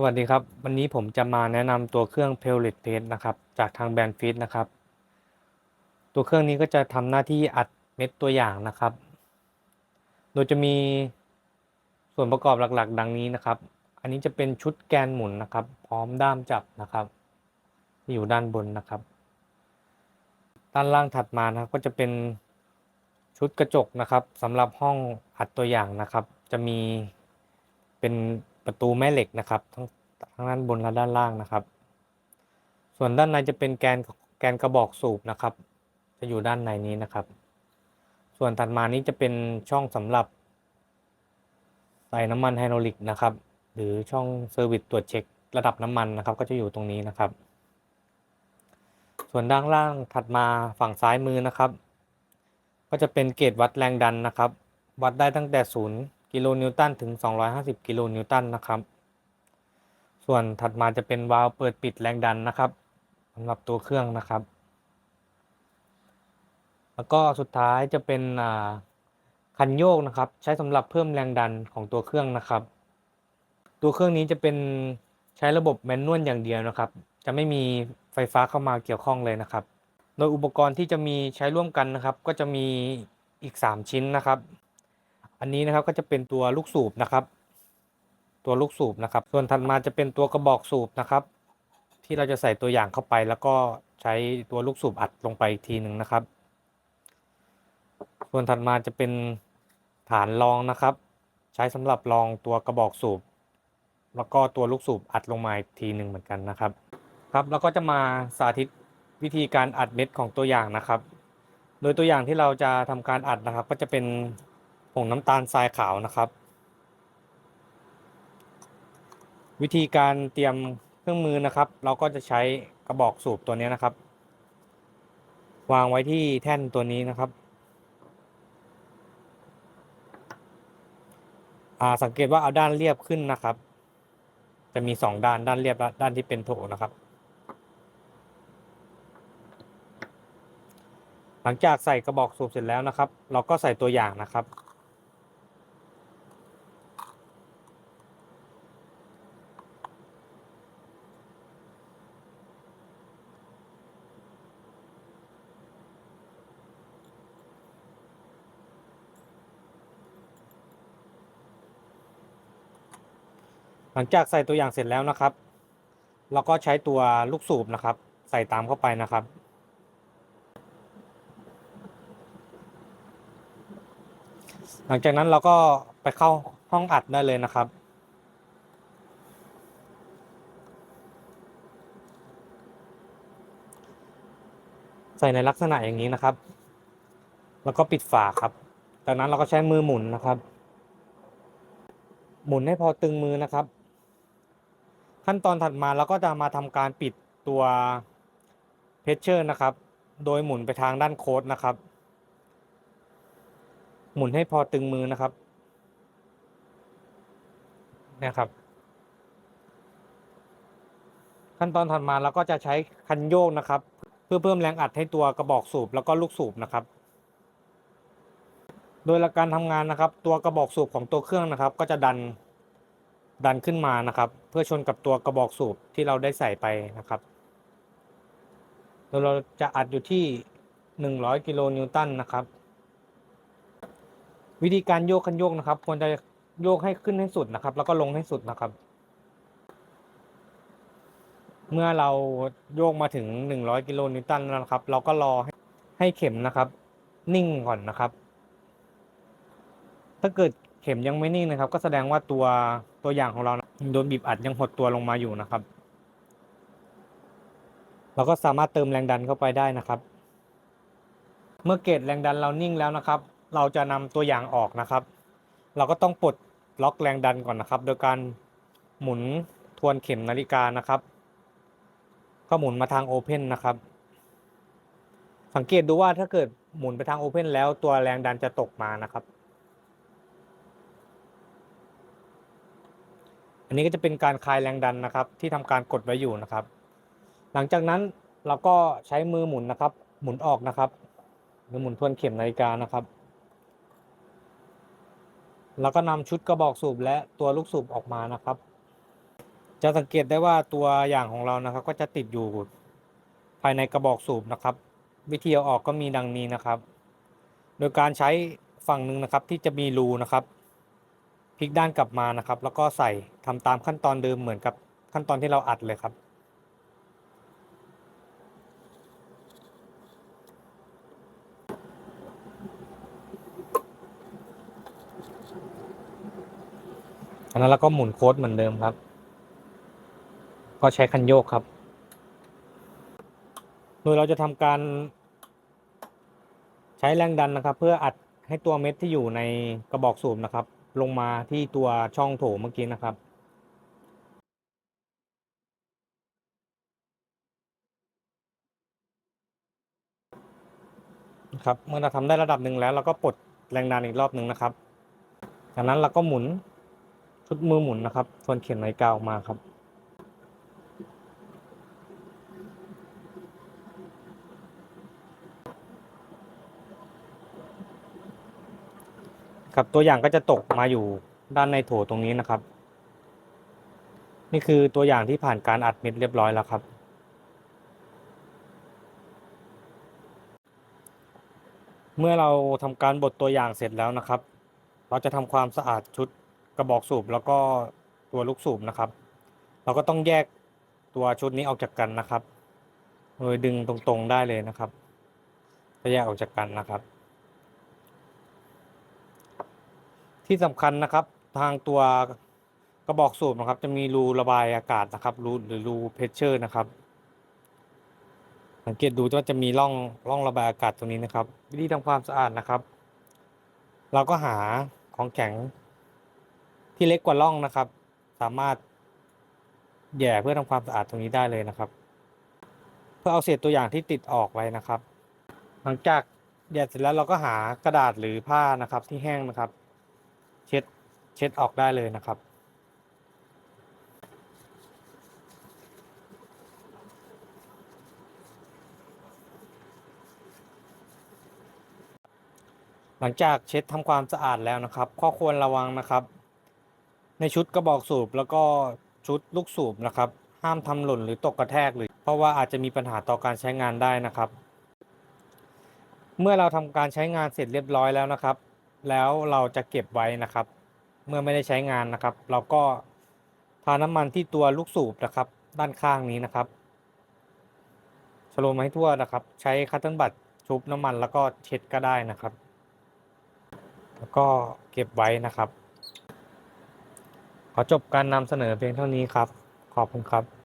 สวัสดีครับ วันนี้ผมจะมาแนะนำตัวเครื่อง Pellet Test นะครับ จากทางแบรนด์ฟิตนะครับ ตัวเครื่องนี้ก็จะทำหน้าที่อัดเม็ดตัวอย่างนะครับ โดยจะมีส่วนประกอบหลักๆ ดังนี้นะครับ อันนี้จะเป็นชุดแกนหมุนนะครับ พร้อมด้ามจับนะครับ ที่อยู่ด้านบนนะครับ ด้านล่างถัดมานะก็จะเป็นชุดกระจกนะครับสำหรับห้องอัดตัวอย่างนะครับ จะมีเป็น ประตูแม่เหล็กนะครับทั้งทั้งด้านบนและด้านล่างนะครับ ส่วนด้านในจะเป็นแกนแกนกระบอกสูบนะครับ จะอยู่ด้านในนี้นะครับ ส่วนถัดมานี้จะเป็นช่องสำหรับ ใส่น้ำมันไฮดรอลิกนะครับ หรือช่องเซอร์วิสตรวจเช็คระดับน้ำมันนะครับ ก็จะอยู่ตรงนี้นะครับ ส่วนด้านล่างถัดมาฝั่งซ้ายมือนะครับ ก็จะเป็นเกจวัดแรงดันนะครับ วัดได้ตั้งแต่0 กิโลนิวตันถึง 250 กิโลนิวตันนะครับ ส่วนถัดมาจะเป็นวาล์วเปิดปิดแรงดันนะครับสำหรับตัวเครื่องนะครับ แล้วก็สุดท้ายจะเป็นคันโยกนะครับ ใช้สำหรับเพิ่มแรงดันของตัวเครื่องนะครับ ตัวเครื่องนี้จะเป็นใช้ระบบแมนนวลอย่างเดียวนะครับ จะไม่มีไฟฟ้าเข้ามาเกี่ยวข้องเลยนะครับ โดยอุปกรณ์ที่จะมีใช้ร่วมกันนะครับ ก็จะมีอีก 3 ชิ้นนะครับ อันนี้นะครับก็จะเป็นตัวลูกสูบนะครับ ตัวลูกสูบนะครับ ส่วนถัดมาจะเป็นตัวกระบอกสูบนะครับ ที่เราจะใส่ตัวอย่างเข้าไป แล้วก็ใช้ตัวลูกสูบอัดลงไปอีกทีหนึ่งนะครับ ส่วนถัดมาจะเป็นฐานรองนะครับ ใช้สำหรับรองตัวกระบอกสูบ แล้วก็ตัวลูกสูบอัดลงมาอีกทีหนึ่งเหมือนกันนะครับ ครับแล้วก็จะมาสาธิตวิธีการอัดเม็ดของตัวอย่างนะครับ โดยตัวอย่างที่เราจะทำการอัดนะครับ ก็จะเป็น ผงน้ำตาลทรายขาวนะครับ วิธีการเตรียมเครื่องมือนะครับ เราก็จะใช้กระบอกสูบตัวนี้นะครับ วางไว้ที่แท่นตัวนี้นะครับสังเกตว่าเอาด้านเรียบขึ้นนะครับ จะมีสองด้านด้านเรียบและด้านที่เป็นโถนะครับ หลังจากใส่กระบอกสูบเสร็จแล้วนะครับ เราก็ใส่ตัวอย่างนะครับ ลังจากใส่ตัวอย่างเสร็จแล้วนะครับ เราก็ใช้ตัวลูกสูบนะครับ ใส่ตามเข้าไปนะครับ หลังจากนั้นเราก็ไปเข้าห้องอัดได้เลยนะครับใส่ในลักษณะอย่างนี้นะครับ แล้วก็ปิดฝาครับ จากนั้นเราก็ใช้มือหมุนนะครับ หมุนให้พอตึงมือนะครับ ขั้นตอนถัดมาเราก็จะมาทำการปิดตัวเพชเชอร์นะครับ โดยหมุนไปทางด้านโค้ดนะครับ หมุนให้พอตึงมือนะครับนะครับ ขั้นตอนถัดมาเราก็จะใช้คันโยกนะครับ เพื่อเพิ่มแรงอัดให้ตัวกระบอกสูบแล้วก็ลูกสูบนะครับ โดยหลักการทำงานนะครับ ตัวกระบอกสูบของตัวเครื่องนะครับ ก็จะดัน ดันขึ้นมานะครับ เพื่อชนกับตัวกระบอกสูบที่เราได้ใส่ไปนะครับโดยเราจะอัดอยู่ที่ 100 กิโลนิวตันนะครับ วิธีการโยกคันโยกนะครับ ควรจะโยกให้ขึ้นให้สุดนะครับ แล้วก็ลงให้สุดนะครับ เมื่อเราโยกมาถึง 100 กิโลนิวตันแล้วนะครับ เราก็รอให้เข็มนะครับ นิ่งก่อนนะครับ ถ้าเกิด เข็มยังไม่นิ่งนะครับ ก็แสดงว่าตัวตัวอย่างของเราโดนบีบอัดยังหดตัวลงมาอยู่นะครับ เราก็สามารถเติมแรงดันเข้าไปได้นะครับ เมื่อเกจแรงดันเรานิ่งแล้วนะครับ เราจะนำตัวอย่างออกนะครับ เราก็ต้องปลดล็อกแรงดันก่อนนะครับ โดยการหมุนทวนเข็มนาฬิกานะครับ ก็หมุนมาทางโอเพนนะครับ สังเกตดูว่าถ้าเกิดหมุนไปทางโอเพนแล้วตัวแรงดันจะตกมานะครับ อันนี้ก็จะเป็นการคลายแรงดันนะครับ ที่ทำการกดไว้อยู่นะครับ หลังจากนั้นเราก็ใช้มือหมุนนะครับ หมุนออกนะครับหรือหมุนทวนเข็มนาฬิกานะครับ แล้วก็นำชุดกระบอกสูบและตัวลูกสูบออกมานะครับ จะสังเกตได้ว่าตัวอย่างของเรานะครับ ก็จะติดอยู่ภายในกระบอกสูบนะครับ วิธีเอาออกก็มีดังนี้นะครับ โดยการใช้ฝั่งหนึ่งนะครับที่จะมีรูนะครับ พลิกด้านกลับมานะครับ แล้วก็ใส่ทำตามขั้นตอนเดิมเหมือนกับขั้นตอนที่เราอัดเลยครับ อันนั้นแล้วก็หมุนโค้ดเหมือนเดิมครับ ก็ใช้คันโยกครับ โดยเราจะทำการ ใช้แรงดันนะครับ เพื่ออัดให้ตัวเม็ดที่อยู่ในกระบอกสูบนะครับ ลงมาที่ตัวช่องโถเมื่อกี้นะครับ ครับ เมื่อเราทำได้ระดับหนึ่งแล้วเราก็ปลดแรงดันอีกรอบหนึ่งนะครับ จากนั้นเราก็หมุนชุดมือหมุนนะครับทวนเข็มนาฬิกาออกมาครับ ครับ ตัวอย่างก็จะตกมาอยู่ด้านในโถตรงนี้นะครับ นี่คือตัวอย่างที่ผ่านการอัดเม็ดเรียบร้อยแล้วครับ เมื่อเราทำการบดตัวอย่างเสร็จแล้วนะครับ เราจะทำความสะอาดชุดกระบอกสูบแล้วก็ตัวลูกสูบนะครับ เราก็ต้องแยกตัวชุดนี้ออกจากกันนะครับโดยดึงตรงๆได้เลยนะครับจะแยกออกจากกันนะครับ ที่สำคัญนะครับ ทางตัวกระบอกสูบนะครับ จะมีรูระบายอากาศนะครับรูหรือรูเพชเชอร์นะครับ สังเกตดูว่าจะมีร่องร่องระบายอากาศตรงนี้นะครับ วิธีทำความสะอาดนะครับ เราก็หาของแข็งที่เล็กกว่าร่องนะครับ สามารถแย่เพื่อทำความสะอาดตรงนี้ได้เลยนะครับ เพื่อเอาเศษตัวอย่างที่ติดออกไว้นะครับ หลังจากแย่เสร็จแล้วเราก็หากระดาษหรือผ้านะครับที่แห้งนะครับ เช็ดเช็ดออกได้เลยนะครับ หลังจากเช็ดทำความสะอาดแล้วนะครับ ข้อควรระวังนะครับ ในชุดกระบอกสูบแล้วก็ชุดลูกสูบนะครับ ห้ามทำหล่นหรือตกกระแทกหรือ เพราะว่าอาจจะมีปัญหาต่อการใช้งานได้นะครับ เมื่อเราทำการใช้งานเสร็จเรียบร้อยแล้วนะครับ แล้วเราจะเก็บไว้นะครับ เมื่อไม่ได้ใช้งานนะครับ เราก็ทาน้ำมันที่ตัวลูกสูบนะครับ ด้านข้างนี้นะครับชโลมให้ทั่วนะครับ ใช้คัตเติ้ลบัตชุบน้ำมันแล้วก็เช็ดก็ได้นะครับ แล้วก็เก็บไว้นะครับ ขอจบการนำเสนอเพียงเท่านี้ครับ ขอบคุณครับ